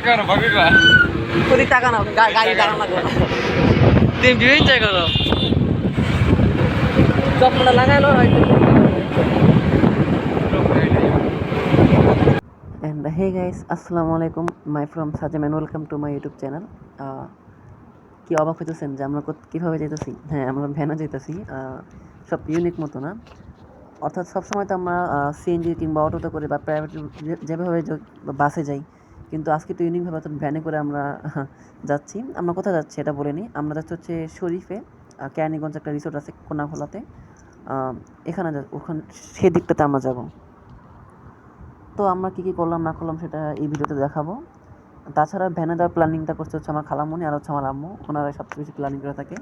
তাকানো ভাবি বা ওদিক টাকা নাও গা- গাড়ি টাকা। না। তুমি ভিউ এনজয় করো। চপ্পলটা লাগাইলো হয়তো। অ্যান্ড হে গাইস আসসালামু আলাইকুম। My from সাজেম and welcome to my YouTube channel কি অবাক হইতেছেন যে আমরা কীভাবে যেতেছি হ্যাঁ আমরা ভ্যানে যেতেছি সব ইউনিক মতো না। অর্থাৎ সবসময় তো আমরা সিএনজি কিংবা অটোতে করে বা প্রাইভেট যেভাবে বাসে যাই কিন্তু আজকে একটু ইউনিকভাবে অর্থাৎ ভ্যানে করে আমরা যাচ্ছি। আমরা কোথায় যাচ্ছি এটা বলে নিই। আমরা যাচ্ছি হচ্ছে শরীফে আহ, কেরানীগঞ্জ একটা রিসোর্ট আছে কোনাখোলাতে এখানে ওখানে সেদিকটাতে আমরা যাব। তো আমরা কী কী করলাম না করলাম সেটা এই ভিডিওতে দেখাবো। তাছাড়া ভ্যানে দেওয়ার প্ল্যানিংটা করতে হচ্ছে আমার খালামুনি আর হচ্ছে আমার আম্মু। ওনারা সবচেয়ে বেশি প্ল্যানিং করে থাকে।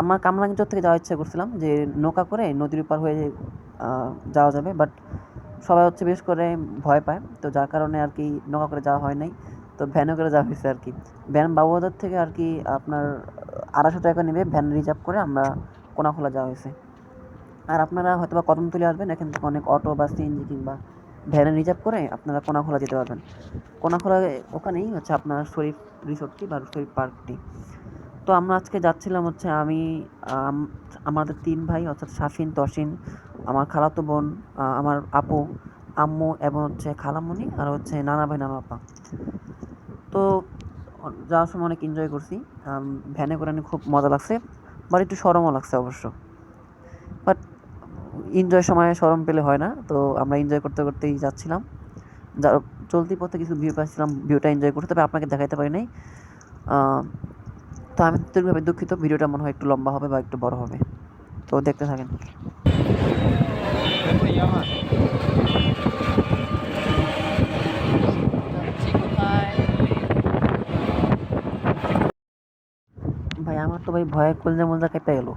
আমার কামরাঙ্গিচর থেকে যাওয়ার ইচ্ছা করছিলাম যে নৌকা করে নদীর পার হয়ে যাওয়া যাবে। বাট সবাই হচ্ছে বেশ করে ভয় পায়। তো যার কারণে আর কি নৌকা করে যাওয়া হয় নাই। তো ভ্যানে করে যাওয়া হয়েছে আর কি। ভ্যান বাবুবাজার থেকে আর কি আপনার আড়াইশো টাকা নেবে ভ্যান রিজার্ভ করে আমরা কোনাখোলা যাওয়া হয়েছে। আর আপনারা হয়তো বা কদমতলি আসবেন, এখান থেকে অনেক অটো বা সিএনজি কিংবা ভ্যানে রিজার্ভ করে আপনারা কোনাখোলা যেতে পারবেন। কোনাখোলা ওখানেই হচ্ছে আপনার শরীফ রিসোর্টটি বা শরীফ পার্কটি তো আমরা আজকে যাচ্ছিলাম হচ্ছে আমি আমাদের তিন ভাই, অর্থাৎ শাফিন, তসিন, আমার খালাতো বোন আমার আপু, আম্মু এবং হচ্ছে খালামণি আর হচ্ছে নানা ভাই, নানা আপা। তো যাওয়ার সময় অনেক এনজয় করছি। ভ্যানে করে খুব মজা লাগছে বাট একটু সরমও লাগছে অবশ্য। বাট এনজয় সময় সরম পেলে হয় না, তো আমরা এনজয় করতে করতেই যাচ্ছিলাম। যা চলতি পথে কিছু ভিউ পাচ্ছিলাম ভিউটা এনজয় করতে, তবে আপনাকে দেখাইতে পারি নাই। তো আমি আন্তরিকভাবে দুঃখিত, ভিডিওটা মনে হয় একটু লম্বা হবে বা একটু বড় হবে। তো দেখতে থাকেন। ভাই, আমার তো ভাই ভয়ে কলজা মলজা কেটে গেল।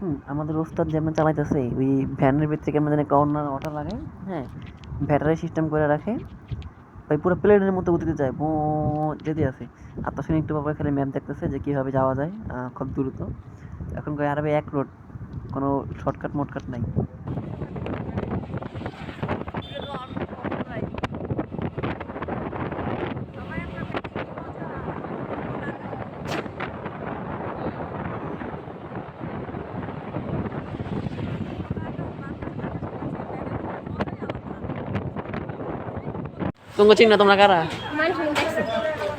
হুম, আমাদের ওস্তাদ যেমন চালাইতেছে, ওই ভ্যানের ভিতরে কেমন জানি অন্য অটো লাগে হ্যাঁ ব্যাটারি সিস্টেম করে রাখে। ভাই, পুরো প্লেনের মতো গতিতে যায় বো যেতে আছে। আর তার সঙ্গে একটু বাবা খালি ম্যাপ দেখতেছে যে কীভাবে যাওয়া যায় খুব দ্রুত। এখন আরবে এক রোড কোনো শর্টকাট মটকাট নাই। তোমরা চিনি না তোমরা কারা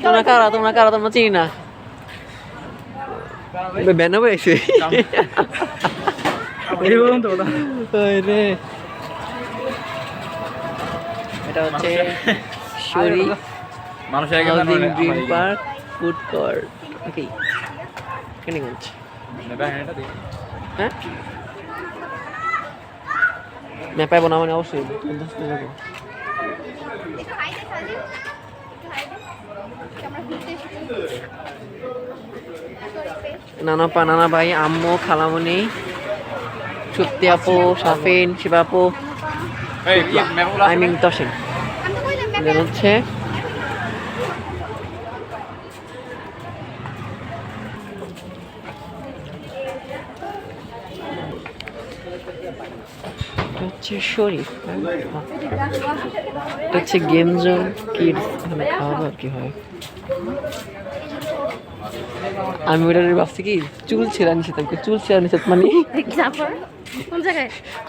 তোমরা কারা তোমরা কারা তোমরা চিনি না ব্যানো পেয়েছে রে এটা হচ্ছে শরী মানুষের green park food court okay Keniganj হ্যাঁ ম্যাপায় বানাবো মানে অবশ্যই দেবো। নানা ভাই আম্মু খালামুনি সত্যি আপু সাফিন শিবাপু। I mean তসিন। হচ্ছে এটা হচ্ছে শরীফ হ্যাঁ? এটা হচ্ছে গেম জোন কিডস এখানে খাওয়া দাওয়া কি হয়। আমি ওটা ভাবছি কি চুল ছেঁড়া নিষেধ আমি চুল ছেঁড়া নিষেধ মানে?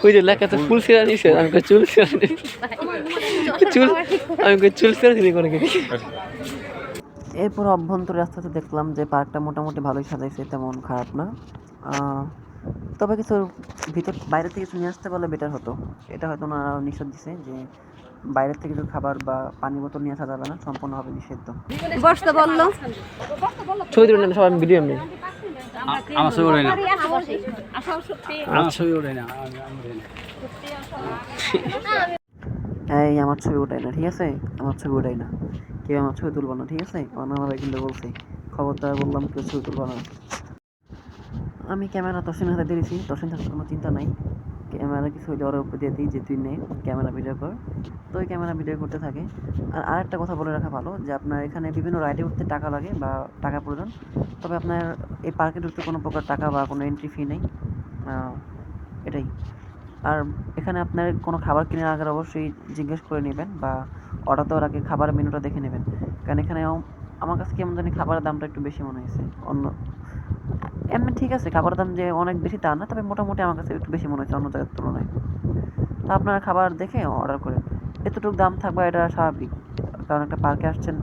ওই যে লেখাতে ফুল ছেঁড়া নিষেধ আমি চুল ছেঁড়া চুল আমি চুল ছেঁড়া দিদি করে কি? এরপর অভ্যন্তরে আস্তে আস্তে দেখলাম যে পার্কটা মোটামুটি ভালোই সাজাইছে তেমন খারাপ না। আহ, তবে কিছু ভিতর বাইরে থেকে কিছু নিয়ে আসতে পারলে বেটার হতো। এটা হয়তো না নিষেধ দিছে যে বাইরের থেকে কিছু খাবার বা পানি বোতল নিয়ে আসা যাবে না সম্পূর্ণভাবে নিষিদ্ধ। বসতে বলল। ছবি তুলে নেন সবাই ভিডিও এমনি আমার ছবি ওঠে না। আচ্ছা, ছবি ওঠে না এই আমার ছবি ওঠাই না ঠিক আছে? আমার ছবি ওঠাই না। কেউ আমার ছবি তুলবো না ঠিক আছে? আমার ভাই কিন্তু বলছে খবরদার বললাম কেউ ছবি তুলবো না। আমি ক্যামেরা তসিনের হাতে দিয়েছি তসিন থাকতে কোনো চিন্তা নাই। ক্যামেরা কিছু হইলে ওর উপর দিয়ে দিই যে তুই নে, ক্যামেরা ভিডিও কর। তো ওই ক্যামেরা ভিডিও করতে থাকে। আর আরেকটা কথা বলে রাখা ভালো, যে আপনার এখানে বিভিন্ন রাইডে উঠতে টাকা লাগে বা টাকা প্রয়োজন। তবে আপনার এই পার্কে ঢুকতে কোনো প্রকার টাকা বা কোনো এন্ট্রি ফি নেই। এটাই। আর এখানে আপনার কোনো খাবার কিনে আগে অবশ্যই জিজ্ঞেস করে নেবেন বা অর্ডার দেওয়ার আগে খাবার মেনুটা দেখে নেবেন। কারণ এখানে আমার কাছে কেমন জানি খাবারের দামটা একটু বেশি মনে হয়েছে। অন্য এমনি ঠিক আছে, খাবারের দাম যে অনেক বেশি তা না, তবে মোটামুটি আমার কাছে একটু বেশি মনে হয়েছে, অন্য জায়গার তুলনায়। তা আপনারা খাবার দেখে অর্ডার করেন এতটুকু দাম থাকবে এটা স্বাভাবিক, কারণ একটা পার্কে আসছেন,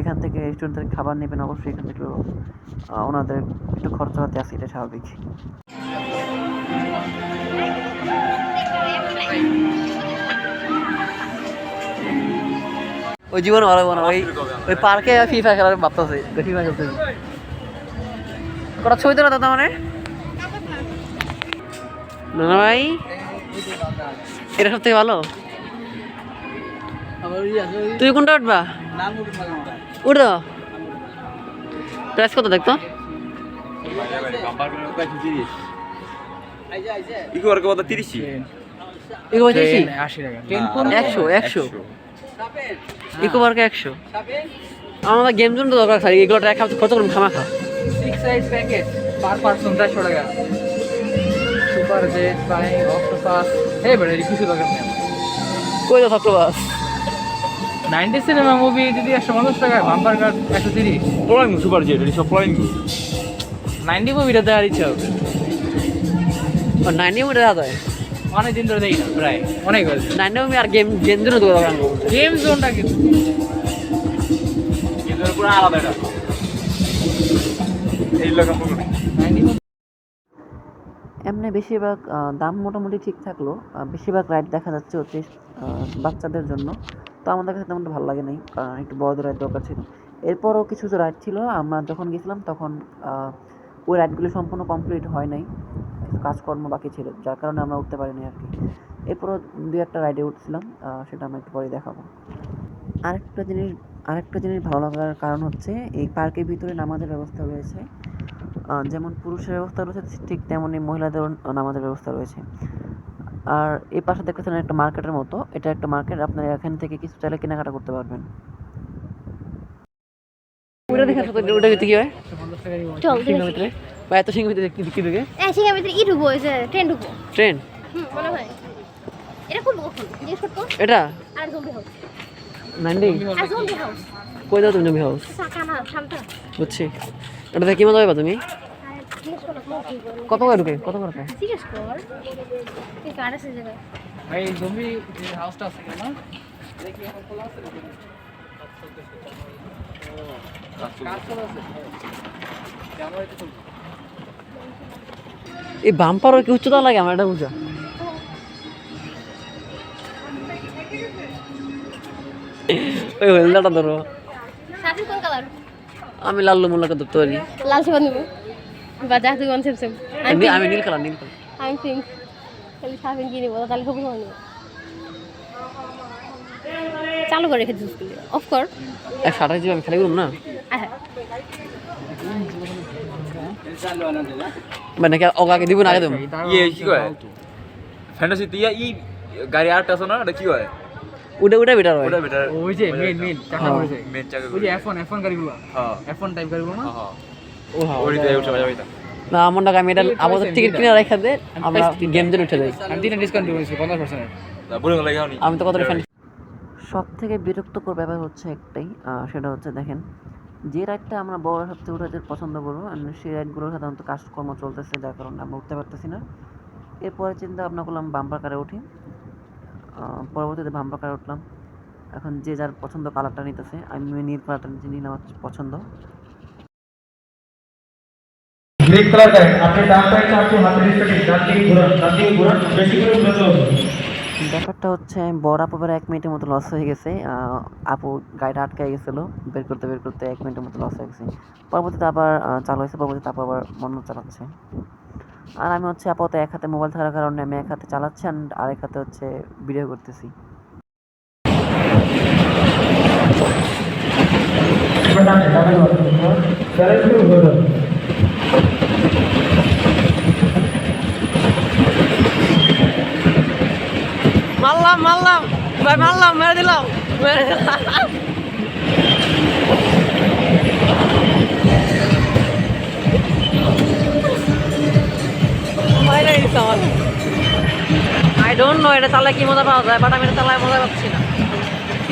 এখান থেকে রেস্টুরেন্ট খাবার নেবেন, অবশ্যই এখান থেকে ওনাদের একটু খরচা হতে আছে, এটা স্বাভাবিক। ওই জীবন ভালো না ওই ওই পার্কে ফায়ার খেলার ভাবতেছে ফ্রি ফায়ার খেলতে কটা ছবি তোলা দাদা মানে না ভাই এটা সব থেকে ভালো? তুই কোনটা উঠবা? উঠো প্রাইস কত দেখতো? ইকো আর কত? 30 ইকো বেশি আশি টাকা। একশো একশো। ইকো পার্কে একশো। আমাদের গেম জোন তো দরকার স্যার এগুলো টাকা কত করুন খামা খা six size packet per person চারশো টাকা সুপার জেট ফ্লাইং অক্টোপাস এই বেড়ে কিছু দরকার নেই কই থাকল বাস নাইনটি সিনেমা মুভি যদি একশো পঞ্চাশ টাকা বাম্পার কার্ড একশো তিরিশ। প্লাইং সুপার জেট এটি সব প্লাইং নাইনটি মুভিটা দেওয়ার ইচ্ছা হবে। নাইনটি মিটার দেওয়া যায়? অনেক দিন ধরে দেখি না প্রায়। অনেক হয়েছে। নাইনটি আমি আর গেম গেম জোন তো দরকার গেম জোনটা কিন্তু কিন্তু পুরো আলাদা এমনি বেশিরভাগ দাম মোটামুটি ঠিক থাকল। বেশিরভাগ রাইড দেখা যাচ্ছে হচ্ছে বাচ্চাদের জন্য। তো আমাদের কাছে তেমনটা ভালো লাগে নাই, কারণ একটু বড়দের রাইড দরকার ছিল। এরপরও কিছু রাইড ছিল, আমরা যখন গেছিলাম তখন ওই রাইডগুলো সম্পূর্ণ কমপ্লিট হয় নাই। কাজকর্ম বাকি ছিল, যার কারণে আমরা উঠতে পারিনি আর কি। এরপরও দু একটা রাইডে উঠছিলাম সেটা আমরা একটু পরে দেখাবো। আরেকটা জিনিস আরেকটা জিনিস ভালো লাগার কারণ হচ্ছে, এই পার্কের ভিতরে নামাজের ব্যবস্থা রয়েছে। যেমন পুরুষের ব্যবস্থা রয়েছে ঠিক তেমনই মহিলাদের নামাজের ব্যবস্থা রয়েছে। আর এই পাশে দেখতেছেন একটা মার্কেটের মতো। এটা একটা মার্কেট আপনারা এখান থেকে কিছু চাইলে কেনাকাটা করতে পারবেন। ওটা দেখে ওটা কি হয়? চল ভিতরে বা এত সিংহের ভিতরে কি কি ঢুকে এই ভিতরে ই ঢুকবো ট্রেন ঢুকবো। ট্রেন? মনে হয়। এটা খুলবো জিজ্ঞেস করতো এটা? আর জম্বি হাউস নান্ডি আর জম্বি হাউস কই দাও তুমি হাউস সাকানা শান্ত। বুঝছি। এটাতে কি মজা হবে তুমি? করো কত করে ঢুকে? কত করে পায় জিজ্ঞেস কর। তুই কার আছে জায়গায় ভাই জম্বি যে হাউসটা আছে না? এই বাম্পারও কি উচ্চতা লাগে আমার এটা বুঝা ওই হলদাটা ধরো। সাথে কোন কালার আমি লাল্লু মোল্লাকে ধরতে পারি? লাল সেবা নিব। বা যা তুই কোন সেম আমি আমি নীল কালার নীল কালার। আমি পিঙ্ক তাহলে সাবিন কিনে নিবো তাহলে খুব ভালো চালু করে রেখে দিস অফ কর এক সাঁটাই যাবে আমি খালি করুম না? আচ্ছা মানে নাকি ওকে দিব না আগে দেবো? ইয়ে কি কয়? ফ্যান্টাসি তিয়া ই গাড়ি আটটা আছে না? এটা কি হয়? উঠে উঠে বেটার হয়। ওটা বেটার ওই যে মেন মেন চাকা পড়েছে মেন চাকা ওই যে এফ1 এফ1 গাড়িগুলো। হ্যাঁ। এফ1 টাইপ গাড়িগুলো না? হ্যাঁ ও হ্যাঁ ওই দিয়ে উঠে যাবে না আমার টাকা আমি এটা আপাতত টিকিট কিনে রেখে দে আমরা গেম উঠে যাই। আমি তিনটা ডিসকাউন্ট দিয়েছি পঞ্চাশ পার্সেন্ট তা বুড়ো লাগে আমি তো কতটা ফ্যান সব থেকে বিরক্তকর ব্যাপার হচ্ছে একটাই সেটা হচ্ছে দেখেন যে রাইডটা আমরা বড় সবচেয়ে উঠাতে পছন্দ করব সেই রাইডগুলো সাধারণত কাজকর্ম চলতেছে যার কারণে আমরা উঠতে পারতেছি না। এরপরে চিন্তা ভাবনা করলাম বাম্পার কারে উঠি। পরবর্তীতে বাম্পার কারে উঠলাম। এখন যে যার পছন্দ কালারটা নিতেছে আমি নীল কালারটা নিলাম আমার পছন্দ। গ্রে কালার গাইড আপনি ডান সাইড আপনি হাতে রিস্টেটিং ডান দিকে ঘোরান ডান দিকে ঘোরান বেশি করে ঘোরাতে হবে। ব্যাপারটা হচ্ছে বড় আপুর এক মিনিটের মতো লস হয়ে গেছে আপু গাড়িটা আটকে গেছিল বের করতে বের করতে এক মিনিটের মতো লস হয়ে গেছে। পরবর্তীতে আবার চালু হয়েছে পরবর্তীতে আপু আবার বন্ধ চালাচ্ছে। আর আমি হচ্ছে আপাতত এক হাতে মোবাইল থাকার কারণে আমি এক হাতে চালাচ্ছি and আরেক হাতে হচ্ছে ভিডিও করতেছি। মারলাম মারলাম। ভাই, মারলাম, মেরে দিলাম। মেরে দিলাম। এটা চালায় কি মজা পাওয়া যায়? বাট আমি এটা চালায় মজা পাচ্ছি না।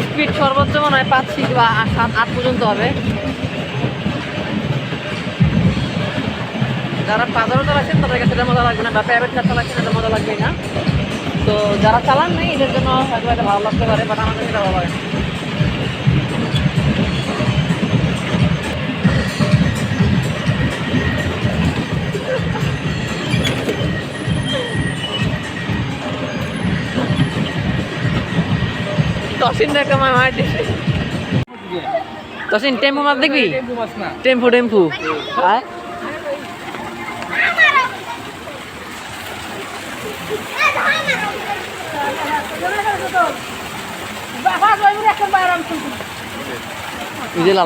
স্পিড সর্বোচ্চ মনে হয় সিট বা সাত, আট পর্যন্ত হবে। যারা পাজারও চালাচ্ছেন তাদের কাছে এটা মজা লাগবে না, বা প্রাইভেট কার চালাচ্ছেন, এটা মজা লাগবে না। তো যারা চালান নেই, এদের জন্য হয়তো এটা ভালো লাগতে পারে, বাট আমাদের ভালো লাগে না। তসিন কামাই মার তসিন টেম্পু মার দেখবি? টেম্পু টেম্পু। আয়।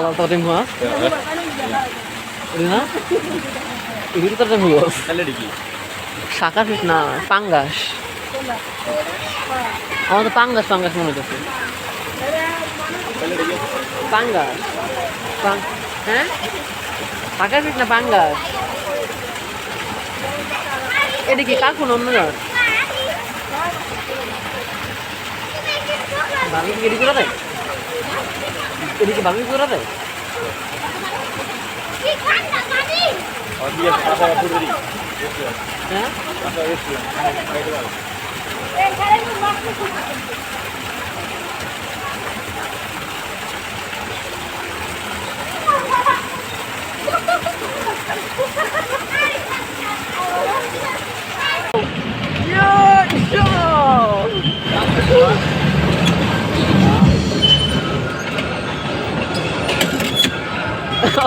মাছ টেম্পু মাছ তাহলে কি শাকা ফিস না পাঙ্গাস। আমার তো পাঙ্গাস পাঙ্গাস মনে হচ্ছে পাঙ্গাস? হ্যাঁ? না পাঙ্গাস? এটা কি অন্য গাছ বাবু কি এটি করে দেয়? এটি কি করে দেয়? হ্যাঁ?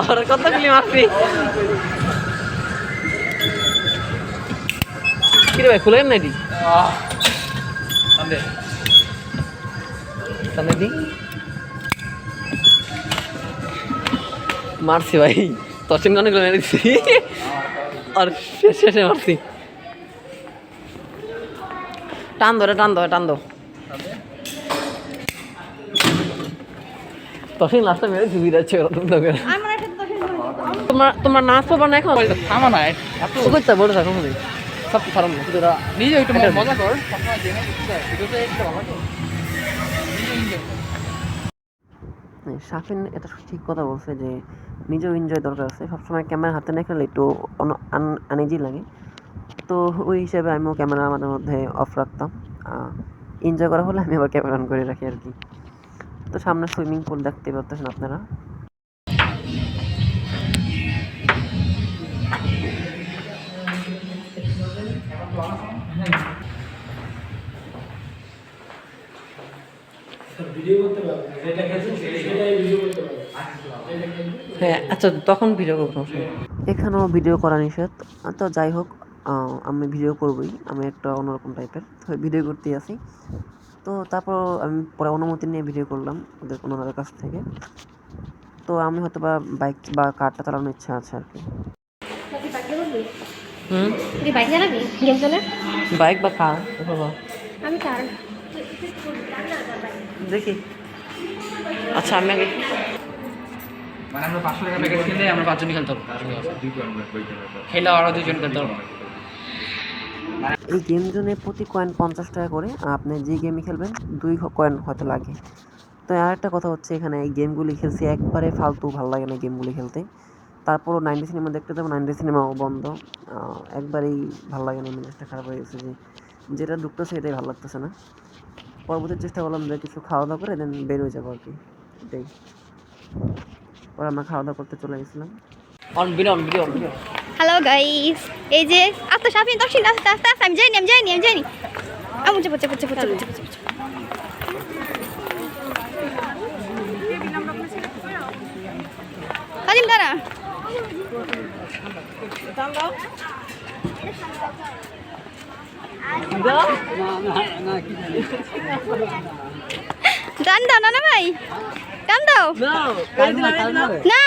ওরা কত গুলি মারছি কিরে ভাই খুলে না এটি সামনে। দি। মারছি ভাই তসিন অনেক মেরে দিচ্ছি আর শেষ শেষে মারছি। টান ধরে টান ধরে টান দো। তসিন লাস্টে মেরে দিবি যাচ্ছে ওরকম তো করে তোমরা তোমরা নাচ পাবা না এখন? থামা না থাকো সব ফার্ম না কিন্তু এরা নিজে একটু মজা কর শাফিন এটা ঠিক কথা বলছে যে নিজেও এনজয় দরকার আছে সবসময় ক্যামেরা হাতে না খেলে একটু আনইজি লাগে। তো ওই হিসাবে আমিও ক্যামেরা আমাদের মধ্যে অফ রাখতাম। এনজয় করা হলে আমি আবার ক্যামেরা অন করে রাখি আর কি। তো সামনে সুইমিং পুল দেখতে পারতেছেন আপনারা। হ্যাঁ আচ্ছা তখন ভিডিও করব এখানেও ভিডিও করা নিষেধ। তো যাই হোক আমি ভিডিও করবই। আমি একটা অন্যরকম টাইপের। তো ভিডিও করতেই আছি। তো তারপর আমি পরে অনুমতি নিয়ে ভিডিও করলাম ওদের ওনাদের কাছ থেকে। তো আমি হয়তো বা বাইক বা কারটা চালানোর ইচ্ছা আছে আর কি। বাইক বা কার? আমি কার? দেখি। আচ্ছা আমি আগে মানে আমরা পাঁচশো টাকা প্যাকেজ কিনলে আমরা পাঁচজনই খেলতে পারব। খেলে আরও দুজন খেলতে পারব। এই গেম জোনে প্রতি কয়েন পঞ্চাশ টাকা করে আপনি যে গেমই খেলবেন দুই কয়েন হয়তো লাগে। তো আর একটা কথা হচ্ছে এখানে এই গেমগুলি খেলছি একবারে ফালতু ভালো লাগে না গেমগুলি খেলতে। তারপরও নাইনটি সিনেমা দেখতে যাব নাইনটি সিনেমাও বন্ধ। একবারেই ভালো লাগে না মেজাজটা খারাপ হয়ে গেছে যে যেটা ঢুকতেছে এটাই ভালো লাগতেছে না। পরবর্তী চেষ্টা করলাম যে কিছু খাওয়া দাওয়া করে দেন বের হয়ে যাব আর কি। এটাই। পরে আমরা খাওয়া দাওয়া করতে চলে গেছিলাম। হ্যালো গাইস এই যে আস্তে সাফিন তসিন আস্তে আস্তে আস্তে আমি যাইনি আমি যাইনি আমি যাইনি আমি চেপে চেপে চেপে চেপে চেপে চেপে কাজিম দাঁড়া। টান দাও না ভাই। টান দাও। না।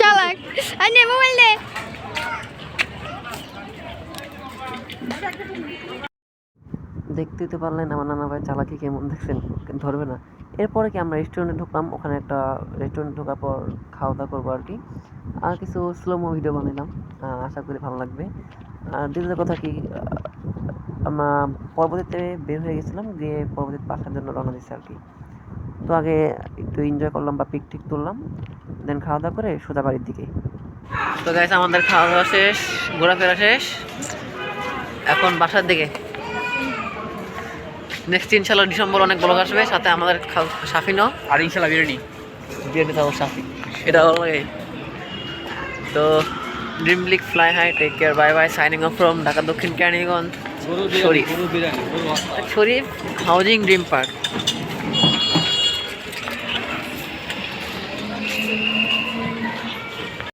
চালাক। আর নে, মোবাইল দে। দেখতেই তো পারলেন, আমার নানা ভাই চালাকি কেমন দেখছেন? ধরবে না। এরপরে কি আমরা রেস্টুরেন্টে ঢুকলাম, ওখানে একটা রেস্টুরেন্টে ঢোকার পর খাওয়া দাওয়া করব আর কি। আর কিছু স্লোমো ভিডিও বানালাম আশা করি ভালো লাগবে। দ্বিতীয় কথা কি আমরা পরবর্তীতে বের হয়ে গেছিলাম দিয়ে পরবর্তীতে বাসার জন্য রওনা দিচ্ছি আর কি। তো আগে একটু এনজয় করলাম বা পিকটিক তুললাম দেন খাওয়া দাওয়া করে সোজা বাড়ির দিকে। তো গাইস আমাদের খাওয়া দাওয়া শেষ, ঘোরাফেরা শেষ। এখন বাসার দিকে। নেক্সট ইনশাল্লাহ ডিসেম্বর অনেক ব্লগ আসবে সাথে আমাদের সাফিনও আর ইনশাল্লাহ বিরিয়ানি বিরিয়ানি খাব সাফি এটা ভালো লাগে। তো dream league fly high take care bye bye signing off from Dhaka দক্ষিণ Keniganj Sharif Sharif housing dream park